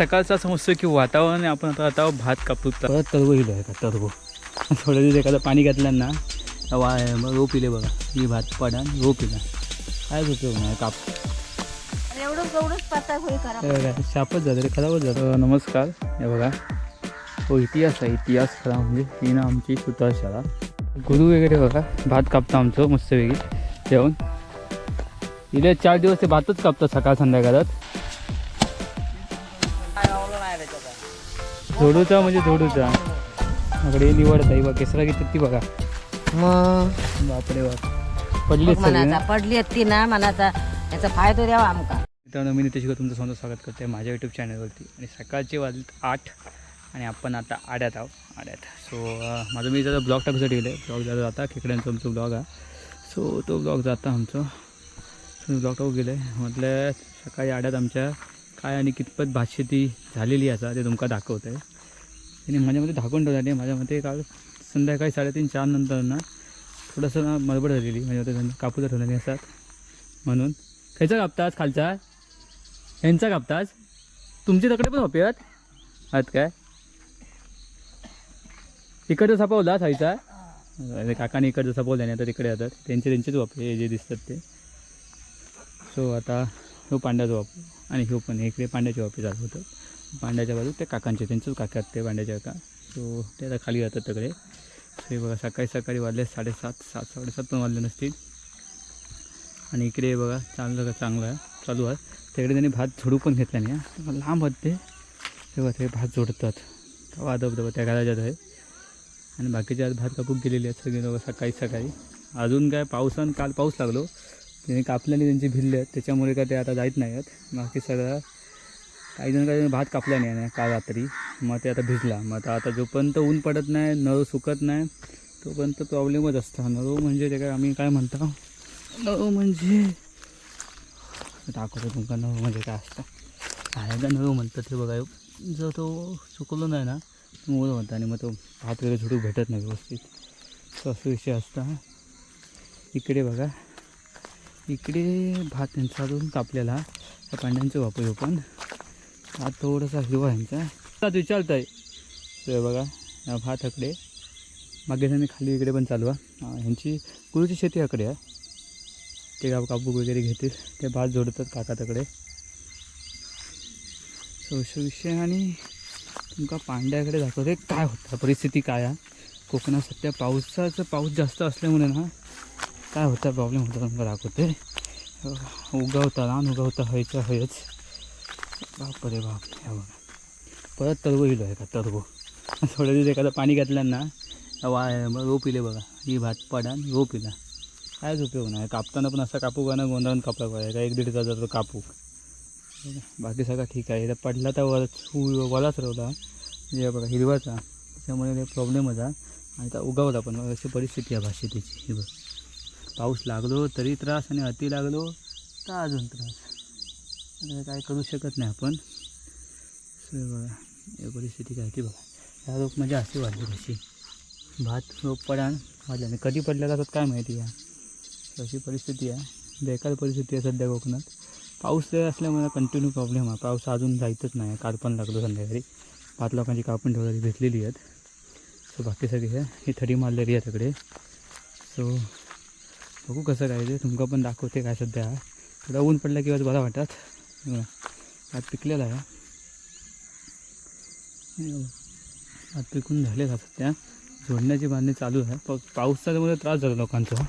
सकाळचा समजतो की वातावरण आपण आता आता भात कापू परत तरव इलो आहे का तरव थोड्या दिवस एखादं पाणी घातलं ना वा मग रोप इले बघा. ही भात पडा रोप इला. काय नाही काप. शापच जातं रे खराबच जातं नमस्कार. हे बघा. हो इतिहास आहे इतिहास खरा म्हणजे ही ना आमची सुतार शाळा गुरु वगैरे बघा भात कापतं आमचं मस्तपैकी जेवण. इले चार दिवस ते भातच कापतात सकाळ संध्याकाळात. झोडूचा म्हणजे झोडूचा इकडे निवडत आहे बघा केसरा किती ती बघा. मग? बापरे बाप. पडली मनाचा पडली ती ना मनाचा याचा फायदा द्यावा आमका. मित्रांनो मी नितेश तुमचं समोर स्वागत करते माझ्या यूट्यूब चॅनलवरती आणि सकाळचे वाजलेत आठ आणि आपण आता आड्यात आहोत आड्यात. सो माझं मी जरा ब्लॉग टाकूसाठी गेले ब्लॉग जरा जाता खेकड्यांचा आमचं ब्लॉग आहे. सो तो ब्लॉग जाता आमचं. ब्लॉग टाकू गेले म्हटलं सकाळी आड्यात आमच्या काय आणि कितपत भातशेती झालेली असा ते तुमका दाखवत आहे आणि माझ्यामध्ये धाकून ठेवलं माझ्या मते काल संध्याकाळी साडेतीन चार नंतर ना थोडंसं ना मळबड झालेली. म्हणजे कापूस ठेवलेली असतात. म्हणून खायचा कापतास खालचा? ह्यांचा कापतास तुमचे तकडे पण होपेत आहात? काय? इकडचं सापवला खायचा काकाने इकडचं सापवलं नाही आता तिकडे येतात त्यांचे त्यांचेच वापरे जे दिसतात ते. सो आता तो पांड्याचा वापर आणि ह्यो पण इकडे पांड्याच्या ऑफिस आलं होतं. पांड्याच्या बाजू त्या काकांचे त्यांचंच काका ते पांड्याच्या काका. सो ते आता खाली जातात तकडे. हे बघा सकाळी सकाळी वाजले साडेसात सात साडेसात पण वाजले नसतील. आणि इकडे बघा चांगलं चांगलं आहे चालू आहे. तिकडे त्यांनी भात झोडू पण घेतला नाही लांब होत ते. तेव्हा ते भात जोडतात तेव्हा धबधबा त्या घराच्यात आहे. आणि बाकीचे आज भात कापूक गेलेले आहेत सगळे लोक सकाळी सकाळी. अजून काय पावसान काल पाऊस लागलो. त्याने कापल्याने त्यांची भिल्ले आहेत त्याच्यामुळे काय ते आता जायत नाही आहेत. बाकी सगळं काही जण काही भात कापला नाही काल रात्री. मग ते आता भिजला. मग आता आता जोपर्यंत ऊन पडत नाही नळ सुकत नाही तोपर्यंत प्रॉब्लेमच असतो. नळू म्हणजे ते काय आम्ही काय म्हणतो? नळू म्हणजे दाखवतो तुमका नळू म्हणजे काय असतं. खायचा नळू म्हणतात ते बघा. जर तो चुकलो नाही ना मुलं म्हणता आणि मग तो भात वगैरे झुडूक भेटत नाही व्यवस्थित. तो असं विषय असता. इकडे बघा. इकडे भात यांचा अजून कापलेला. त्या पांड्यांचं वापर पण हा थोडासा हिवा यांचा. आता विचारत आहे बघा भात अकडे मागे जाणे खाली इकडे पण चालू आहे ह्यांची गुरुची शेती अकडे आहे ते गाव कापूक वगैरे घेतील. ते भात जोडतात काका तकडे विषय आणि तुमका पांड्याकडे दाखवते काय होतं परिस्थिती काय आहे कोकणात सध्या पावसाचं पाऊस जास्त असल्यामुळे ना काय होता? प्रॉब्लेम होता तुम्हाला दाखवते उगवता लहान उगवता व्हायचं हयच बाप रे बाप हे बघा. परत तरव इलो आहे का तरव थोड्या दिवस एखादं पाणी घातलं ना वा रोप इले बघा. ही भात पडा रोप इला कायच उपयोग नाही. कापताना पण असा कापू का ना गोंधळून कापला पाहिजे. का एक दीड तासाचा कापू. बाकी सगळं ठीक आहे. पडला तर वर वलाच रवला म्हणजे बघा हिरवाचा. त्याच्यामुळे प्रॉब्लेम होता. आणि त्या उगवला पण. अशी परिस्थिती आहे भाषेतीची ही बघ. पाऊस लागलो तरी त्रास आणि अति लागलो तर अजून त्रास. काय करू शकत नाही आपण. बघा परिस्थिती काय ती बघा. ह्या रोप म्हणजे अशी वाढली कशी. भात रोप पडान वाढला. नाही कधी पडलेला असत काय माहिती आहे. अशी परिस्थिती आहे. बेकार परिस्थिती आहे सध्या कोकणात. पाऊस जर असल्यामुळे कंटिन्यू प्रॉब्लेम आहे. पाऊस अजून जायतच नाही. काल पण लागलो संध्याकाळी. पाच लोकांची कापून ठेवलेली भेटलेली आहेत. सो बाकी सगळी आहे ही थडी मारलेली आहे सगळे सो बघू कसं काय ते. तुमका पण दाखवते काय सध्या. थोडा ऊन पडला किंवा बरा वाटतात आत भात पिकलेला आहे. आत भात पिकून झाले का सध्या. झोडण्याची बांधणी चालू आहे. पाऊस त्यामुळे त्रास झाला लोकांचा.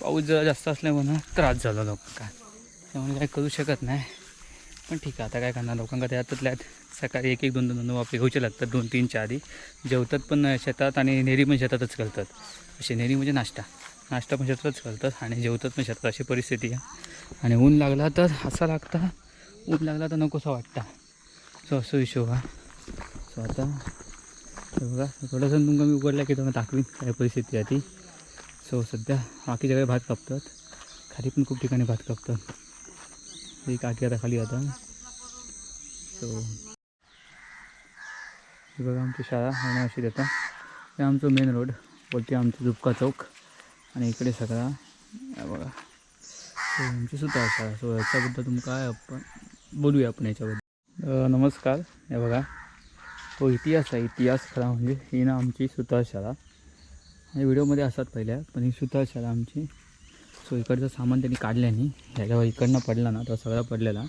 पाऊस जरा जास्त असल्यामुळे त्रास झाला लोकांना त्यामुळे काय करू शकत नाही. पण ठीक आहे आता काय करणार? लोकांना त्यातल्या सकाळी एक एक दोन दोन दोन वापे घ्यायचे लागतात दोन तीन आधी. जेवतात पण शेतात आणि नेरी पण शेतातच करतात. असे नेरी म्हणजे नाश्ता. नाश्ता पण शेतातच करतात आणि जेवतात पण शेतात. अशी परिस्थिती आहे. आणि ऊन लागला तर असा लागता ऊन लागला तर नकोसा वाटता. सो असं हिशोब हा सो आता बघा थोडंसं तुमका मी उघडला की तुम्हाला दाखवीन काय परिस्थिती आहे ती. सो सध्या बाकी सगळे भात कापतात. खाली पण खूप ठिकाणी भात कापतात. एक आठी आता खाली आता. सो ही बघा आमची शाळा आणि अशी देता हे आमचं मेन रोड बोलते आमचं झुपका चौक. आणि इकडे सगळा बघा. सो आमची सुद्धा शाळा. सो याच्याबद्दल तुमका काय आपण बोलूया आपण याच्याबद्दल? नमस्कार. हे बघा. तो इतिहास आहे. इतिहास खरा म्हणजे ही ना आमची सुतार शाळा. आणि व्हिडिओमध्ये असतात पहिल्या पण ही सुतार शाळा आमची. सो इकडचं सामान त्यांनी काढल्याने ह्याच्यावर इकडनं पडला ना तो सगळा पडलेला.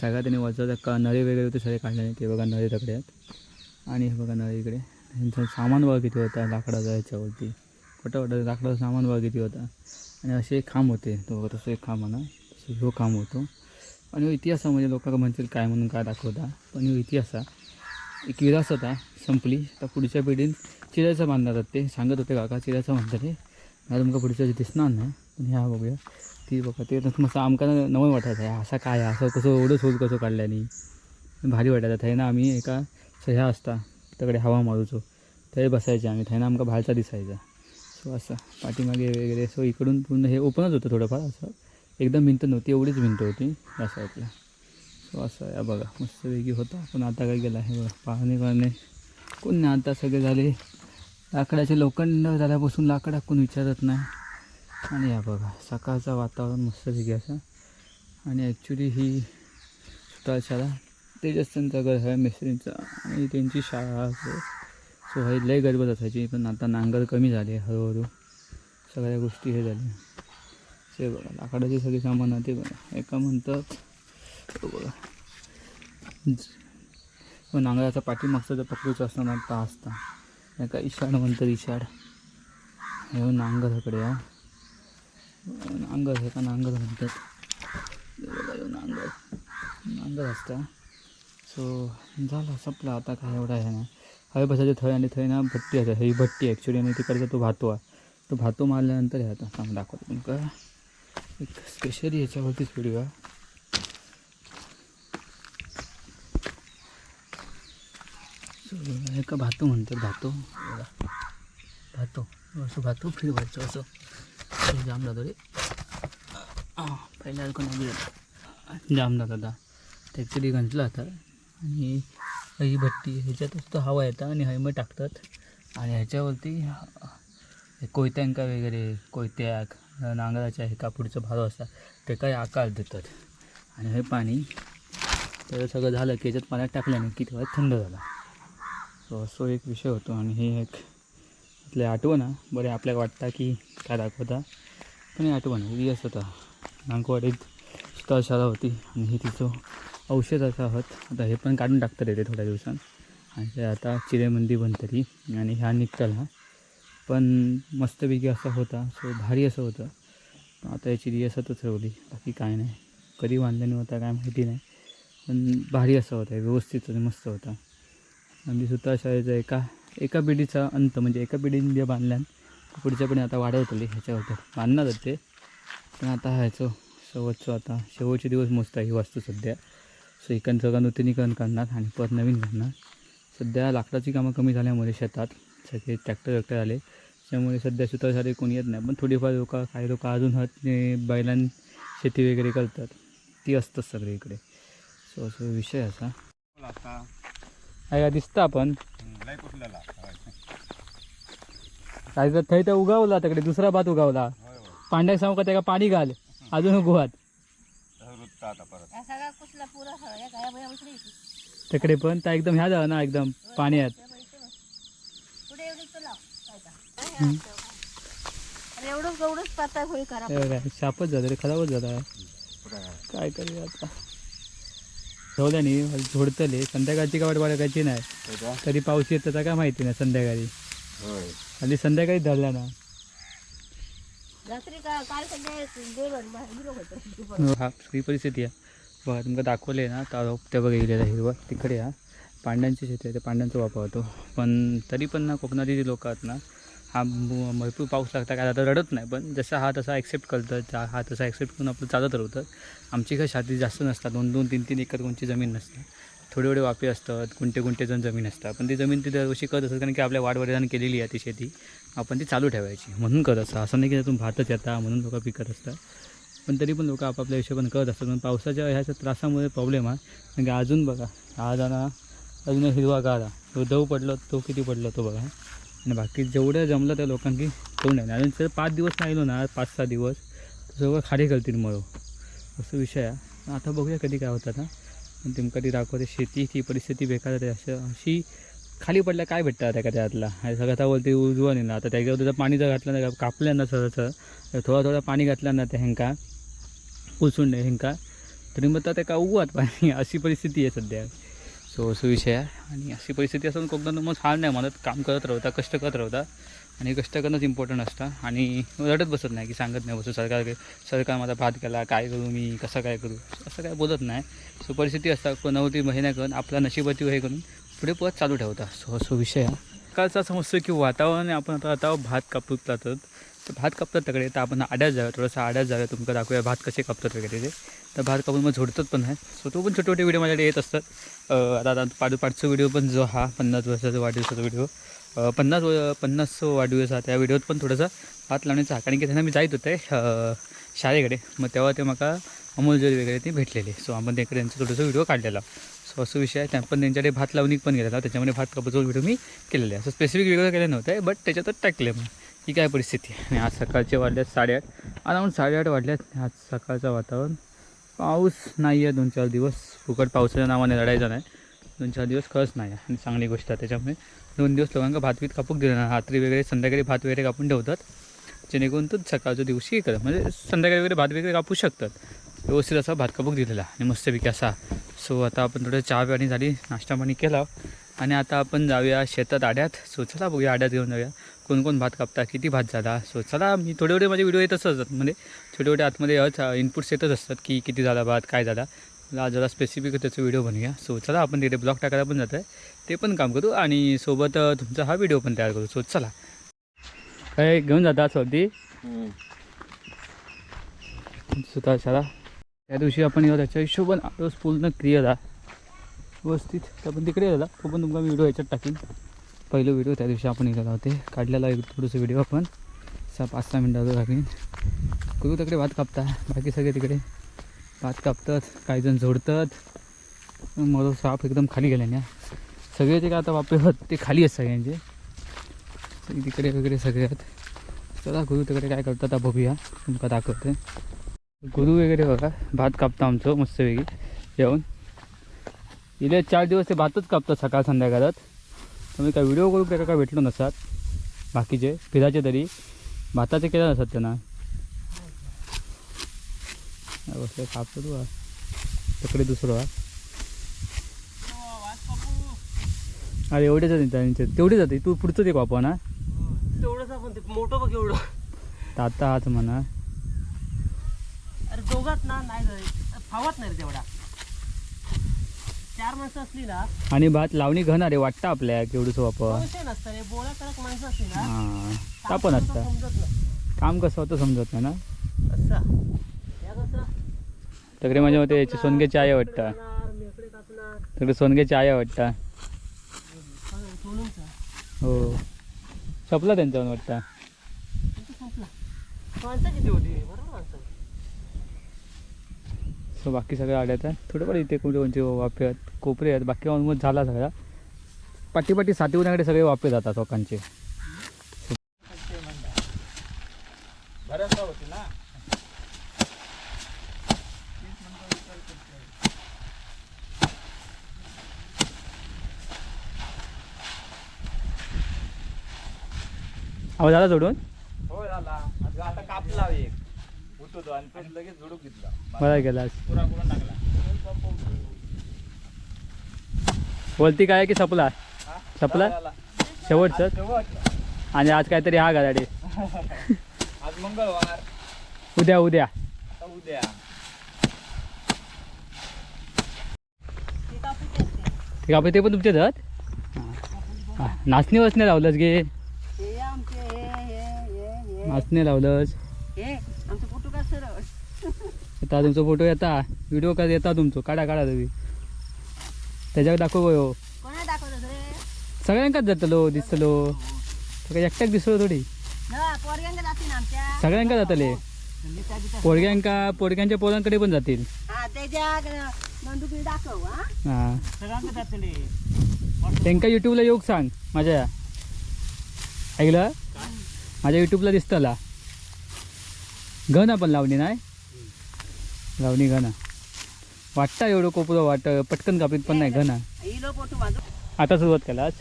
सगळा त्यांनी वरचा का नळे वगैरे होते सगळे काढल्याने ते बघा नळे तकडे आहेत. आणि हे बघा ना इकडे. त्यांचं सामान बघा किती होता लाकडाचा ह्याच्यावरती खोटं वाटतं लाकडाचं सामान बघा किती होता. आणि असे एक खांब होते. तो बघा तसं एक खांब म्हणा तसं ह्यो खांब होतो. आणि ह्यो इतिहास म्हणजे लोकांना म्हणतील काय म्हणून काय दाखवता. पण ह्यो इतिहास हा एक विरासत आहे. संपली. तर पुढच्या पिढीन चिऱ्याचं बांधणार ते. सांगत होते काका चिऱ्याचं म्हणतात ते मला तुमका पुढच्या दिसणार नाही. पण ह्या बघूया. ती बघा ते मस्त आमकां नवं वाटायचं आहे. असा काय आहे, असं कसं एवढं सोल कसं काढल्याने भारी वाटायचं. आहे ना आम्ही एका ह्या असता. तिकडे हवा मारूचो. थंय बसायचे आम्ही. थंय आमकां बाहेरचा दिसायचा. सो असं. पाठीमागे वगैरे. सो इकडून पूर्ण हे ओपनच होतं थोडंफार. असं एकदम भिंत नव्हती. एवढीच भिंत होती. या साईडला सो असं या बघा. मस्तपैकी होता. पण आता काय गेला आहे बघा. पाहणे पाहणे. कोण नाही आता सगळे झाले. लाकडाचे लोखंड झाल्यापासून लाकडा कोण विचारत नाही. आणि या बघा. सकाळचं वातावरण मस्तपैकी असं. आणि ॲक्च्युली ही सुतारशाळा तेजस्तांचा घर आहे मिस्त्रींचा. आणि त्यांची शाळा सो हे लय गरबत असायची. पण आता नांगर कमी झाले हळूहळू. सगळ्या गोष्टी हे झाल्या. ते बघा लाकडाचे सगळे सामान आहे ते बघा. एका म्हणतात बघा. नांगराचा पाठीमागचा जर पकडूचा असताना ता असता. एका इशाड म्हणतात इशाड. हे नांगराकडे हा. नांगर हे का नांगर म्हणतात. नांगर. नांगर असता. सो झाला संपला. आता काय एवढा आहे ना. हवे बसायचे थंय आणि थंय ना भट्टी आहे ही भट्टी ॲक्च्युली आणि तिकडचा तो भातो आहे तो भातो मारल्यानंतर हे आता सांग दाखवतो तुमका एक स्पेशली याच्यावरतीच व्हिडिओ आहे. सो एका भातो म्हणतात भातो भातो असं भातो फिरवायचं असं. हे जाम जातो रे पहिल्या कोण जाम जात आता ॲक्च्युली गंजला आता. आणि ही भट्टी ह्याच्यातच तो हवा येता आणि हयमं टाकतात. आणि ह्याच्यावरती कोयत्यांका वगैरे कोयत्याक नांगराच्या हे कापूडचं भारो असतात ते काही आकार देतात. आणि हे पाणी तर सगळं झालं की याच्यात पाण्यात टाकल्याने की तेव्हा थंड झाला. सो असो एक विषय होतो आणि हे एक आपल्या आठवण बरे आपल्याला वाटतं की काय दाखवता पण हे आठवण आहे रिअस होता नांगवाडीत सुतार शाळा होती आणि ही तिचं औषधाचं आहोत आता हे पण काढून टाकतात येते थोड्या दिवसांत. आणि ते आता चिरेमंदी बनतरी. आणि ह्या निघताला. पण मस्तपैकी असा होता. सो भारी असं होतं. आता याची रियासतच ठेवली बाकी काय नाही. कधी बांधल्याने होता काय माहिती नाही. पण भारी असं होतं. व्यवस्थित मस्त होता. आणि सुद्धा शाळेचा एका एका पिढीचा अंत. म्हणजे एका पिढीने जे बांधल्यान पुढच्या पिढी आता वाढवतली ह्याच्यावर बांधणार ते. पण आता ह्याचं शेवटचं आता शेवटचे दिवस मोजता ही वास्तू सध्या. सो इकडं सगळं नूतनीकरण करणार आणि परत नवीन करणार. सध्या लाकडाची कामं कमी झाल्यामुळे शेतात सगळे ट्रॅक्टर वॅक्टर आले. त्यामुळे सध्या सुतारसाठी कोणी येत नाही. पण थोडीफार लोक काही लोक अजून हात बैलां शेती वगैरे करतात. ती असतंच सगळे इकडे. सो असं विषय असा. काय का दिसतं आपण. काय तर थंय तर उगावला तिकडे दुसरा भात उगावला. पांड्याक सांगू का त्याला पाणी घाल. अजून उगवात. या सगळा कुसला पुरा सगळा या काय बया उचली तिकडे पण त्या एकदम ह्या झाला ना एकदम पाण्यात. पुढे एवढी तो लाव काय का? अरे एवढंच एवढंच पातळ होई करा हे बघा, शापच झालं रे खराबच झाला काय करूया आता? ठेवल्याने झोडतले संध्याकाळची काय वाट बघायची नाही. कधी पाऊस येत त्याचा काय माहिती नाही संध्याकाळी. हल्ली संध्याकाळी धरला ना रात्री का काल संध्याकाळी जेवण बाहेर होतं हा ही परिस्थिती आहे. बघा तुमका दाखवले ना तर त्या बघा गेलेला हिरवा तिकडे हा. पांड्यांची शेती आहे ते पांड्यांचा वापर होतो. पण तरी पण ना कोकणातील जे लोक आहेत ना हा भरपूर पाऊस लागता काय आता रडत नाही पण जसा हा तसा ॲक्सेप्ट करतं जा हा तसा ॲक्सेप्ट करून आपलं चालत राहतं आमची काय शादी जास्त नसतात दोन दोन तीन तीन एकर कोणची जमीन नसते. थोडे थोडे वापे असतात कोणते कोणते जण जमीन असतात. पण ती जमीन ती दरवर्षी करत असतात कारण की आपल्या वाढवडिलांनी केलेली आहे ती शेती. आपण ती चालू ठेवायची. म्हणून करत असतात. असं नाही की त्यातून भातच येता म्हणून लोक पिकत असतात. पण तरी पण लोक आपापल्या हिशोबाने करत असतात. पण पावसाच्या ह्याच्या त्रासामुळे प्रॉब्लेम आहे कारण की अजून बघा हा जाणा अजून हिरवा गारा तो दव पडलो तो किती पडला तो बघा. आणि बाकी जेवढं जमलं त्या लोकांनी करून आहे आणि जर पाच दिवस राहिलो ना पाच सहा दिवस तर सगळं खाली करतील मळो. असं विषय आहे. आता बघूया कधी काय होतं ना आणि तुमका ती दाखवते शेती ती परिस्थिती बेकार आहे असं अशी खाली पडल्या काय भेटतं आता त्यातला? सगळं आता बोलते उजवं नाही ना. आता त्याच्यावर जर पाणी जर घातलं ना कापलं ना सरळ थोडं थोडा थोडा पाणी घातलं ना त्या हेंका पुसून नाही हेंका तरी मग त्या का उगवत पाणी? अशी परिस्थिती आहे सध्या. सो असं विषय आहे. आणि अशी परिस्थिती असून कोकणात मग हार नाही म्हणत काम करत राहता कष्ट करत राहता. आणि कष्ट करणंच इम्पॉर्टंट असतं. आणि रडत बसत नाही की सांगत नाही बसू सरकार सरकार माझा भात केला काय करू मी कसं काय करू? असं काय बोलत नाही. सो परिस्थिती असतात कोणावरती महिना करून आपला नशिबाती हे करून पुढे परत चालू ठेवता. सो असो विषय हा. कालचा समजतो की वातावरण आपण आता आता भात कापूत जातात तर भात कापतात तिकडे तर आपण आड्यात जाऊया थोडंसं आड्यात जाऊया तुमका दाखवूया भात कसे कापतात वगैरे ते. तर भात कापून मग झोडतात पण आहे सो तो पण छोटे छोटे व्हिडिओ माझ्याकडे येत असतात. आता आता पाडू पाठचा व्हिडिओ पण जो हा पन्नास वर्षाचा वाढदिवसाचा व्हिडिओ पन्नास व- पन्नास वाढदिवस हा त्या व्हिडिओत पण थोडासा भात लावण्याचा हा. कारण की त्यांना मी जायत होते शाळेकडे. मग तेव्हा ते मला अमोल जोरी वगैरे ते भेटलेले. सो आपण त्याकडे त्यांचा थोडासा व्हिडिओ काढलेला. सो असं विषय आहे. त्या पण त्यांच्याकडे भात लावणी पण गेलेला त्याच्यामध्ये भात कापाचा व्हिडिओ मी केलेला आहे. असं स्पेसिफिक व्हिडिओ केलं नव्हतं बट त्याच्यातच टाकले मग. ही काय परिस्थिती? आहे आणि आज सकाळचे वाढल्यात साडेआठ. अराऊंड साडेआठ वाढल्यात आज सकाळचं वातावरण. पाऊस नाही आहे दोन चार दिवस. फुकट पावसाच्या नावाने लढायचं नाही. दोन चार दिवस खरंच नाही आहे. आणि चांगली गोष्ट आहे त्याच्यामुळे. दोन दिवस लोकांना भातवीत कापूक दिलं नाही. रात्री वगैरे संध्याकाळी भात वगैरे कापून ठेवतात. जेणेकरून तो सकाळच्या दिवशी हे करत म्हणजे संध्याकाळी वगैरे भात वगैरे कापू शकतात. व्यवस्थित असा भात कापूक दिलेला आणि मस्तपैकी असा. सो आता आपण थोडं चहा पाणी झाली. नाश्ता पाणी केला. आणि आता आपण जाऊया शेतात आड्यात. सो चला बघूया आड्यात घेऊन जाऊया. कोण कोण भात कापता किती भात झाला? सो चला मी थोडे थोडे माझे व्हिडिओ येतच असतात म्हणजे छोटे छोटे आतमध्ये इनपुट्स येतच असतात की किती झाला भात काय झाला. जरा स्पेसिफिक त्याचा व्हिडिओ बनवूया. सो चला आपण तिथे ब्लॉग टाकायला पण जात आहे ते पण काम करू आणि सोबत तुमचा हा व्हिडिओ पण तयार करू. सो चला. काय घेऊन जाता स्वती? सुद्धा शाळा त्या दिवशी आपण येऊ त्याच्या हिशोबाने आलोच पूर्ण क्लिअर आहे व्यवस्थित. तर आपण तिकडे झाला. तो पण तुमका व्हिडिओ याच्यात टाकेन. पहिलं व्हिडिओ त्या दिवशी आपण गेलेला होते. काढलेला एक थोडंसं व्हिडिओ आपण. सहा पाच सहा मिनटाचा टाकेन. करू तिकडे भात कापता बाकी सगळे तिकडे. भात कापतात काही जण झोडतात. मग साप एकदम खाली गेले ना. सगळे जे काय आता वापरत ते खाली आहेत सगळ्यांचे. तिकडे वगैरे सगळे आहेत. चला गुरु तिकडे काय करतात आता बघूया. तुमका दाखवते. गुरु वगैरे बघा. भात कापता आमचं मस्तपैकी. येऊन इथे चार दिवस ते भातच कापतात सकाळ संध्याकाळात तुम्ही काय व्हिडिओ करू काय काय भेटलो नसतात बाकीचे फिराचे तरी. भाताचे केलं नसतात त्यांना. बसले कापतो तू. तिकडे दुसरं अरे एवढेच आहेत त्यांचे. तेवढे जाते तू पुढचं ते कापा ना? तेवढंच आपण ते मोठं बघ एवढं. तर आता हाच म्हणा. अरे दोघात ना नाही फावत नाही रे तेवढा. चार माणसं असली ना आणि भात लावणी घन रे वाटतं आपल्या केवढंच वापर विषय नसतं रे बोळा कडक माणसं असली ना हां काम तापण समजत असतं. समजत नाही. काम कसं होतं समजत नाही ना? असं. या कसं? सगळे माझ्या मते याचे सोनगे चाय वाटतं. कापणार, मेकडे कापणार. सोनगे वाटतं. सगळं सोलूनचा हो. संपला त्यांच्यावर वाटतं. संपला. माणसं किती होती? बरोबर सो बाकी सगळ्या आड्यात आहे थोडंफार इथे कुठे कोणते वाफे आहेत कोपरे आहेत. बाकी ऑलमोस्ट झाला सगळा. पाठीपाठी साती उन्हाकडे सगळे वाफे जातात लोकांचे. अहो झाला सोडून हो झाला आता आता कापला उठतो आणि तो लगेच झुडूक घेतला. बरा गेलास पुरा करून टाकला. बोलती काय की सपला? हा? सपला. शेवटचं? शेवट. आणि आज काहीतरी हा गाडी. आज मंगळवार. उद्या उद्या. आता उद्या. ते ते पण तुमचे जात नाचणी वचने लावलंस गे हे आमचे हे हे हे हे. नाचणे हे का आता तुमचा फोटो येता व्हिडिओ का येता तुमचं? काढा काढा तुम्ही. त्याच्यावर दाखव हो कोणा दाखवलं रे? सगळ्यांकाच जातलो दिसतलो सगळ्या एकट्याक दिसलो थोडी. सगळ्यांका जातले पोरग्यांका पोरग्यांच्या पोरांकडे पण जातील. हा त्याच्या बंदुकी दाखव हा. हां. सगळ्यांकडे जातले. त्यांका यूट्यूबला योग सांग माझ्या. ऐकलं? माझ्या यूट्यूबला दिसतला. घन आपण लावणी नाही? लावणी घन वाटतं एवढं कोपरं वाट पटकन कापीत पण नाही घना आता सुरुवात केला आज?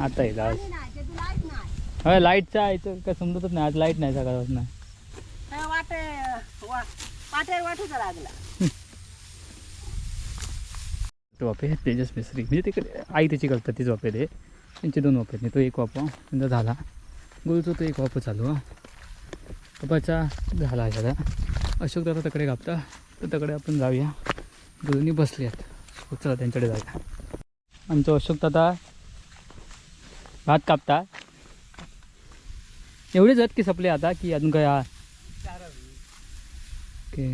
आता येईल आज. हय लाईटचा आहे काय समजतच नाही आज लाइट नाही सकाळपासून. तो वापे तेजस मिस्त्री म्हणजे तिकडे आई त्याची करतात तीच वापे ते त्यांचे दोन वापे तो एक वापर त्यांचा झाला. गुरुचा तो एक वापर चालू हा. पप्पाचा झाला आहे दादा. अशोक दादा तकडे कापता तर तकडे आपण जाऊया. दोन्ही बसले आहेत. चला त्यांच्याकडे जाऊया. आमचं अशोक दादा भात कापता. एवढेच आहेत की सपले आता की अजून काय ओके.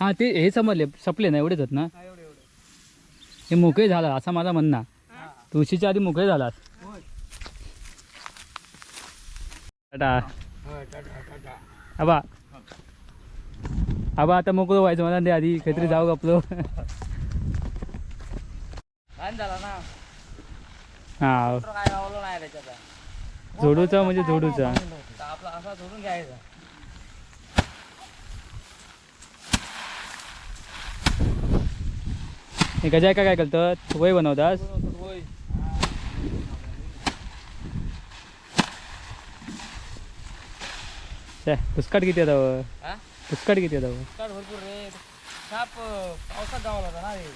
हां ते हे समजले. सपले ना एवढेच आहेत ना? हे मोकळे झाला असा माझा म्हणणं. तुळशीच्या आधी मोकळे झालास. टाटा. आबा. आबा आता मोकळं व्हायचं मला ते आधी काहीतरी जाऊ आपलं घाण झाला ना. हा. काय नाही जोडूचा म्हणजे तर आपला असा सोडून घ्यायचा. गजाय काय करतात? वय बनवतास होय छे, पुस्काट किती आता हा? पुस्काट किती आता काढ भरपूर रे. साप पावसात जावं लागतं ना रे.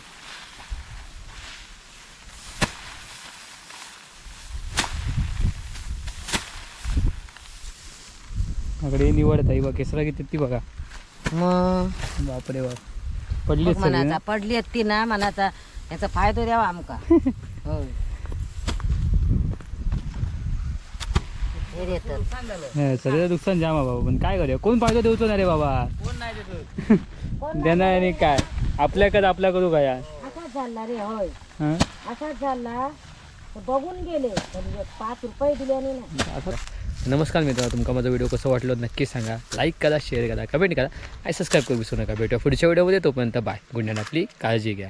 इकडे निवडत आहे बघा केसरा किती ती बघा. मग? बापरे बाप. पडली मनाचा पडली आहेत ती ना मनाचा. याचा फायदा द्यावा आमका. होय. हे सगळं नुकसान जाम बाबा. पण काय करूया? कोण फायदा देऊचो ना रे बाबा? कोण नाही देत देणार आणि काय? आपल्याकडे आपल्या करू काय असाच झाला रे होय. हां? असाच झाला. बघून गेले. पाच रुपये दिले आणि ना नमस्कार मित्रांनो तुमका माझा व्हिडिओ कसं वाटलो नक्की सांगा. लाईक करा शेअर करा कमेंट करा. आणि सबस्क्राईब करू विसरू नका. भेटूया पुढच्या व्हिडिओमध्ये. तोपर्यंत बाय. गुड नाईट आपली काळजी घ्या.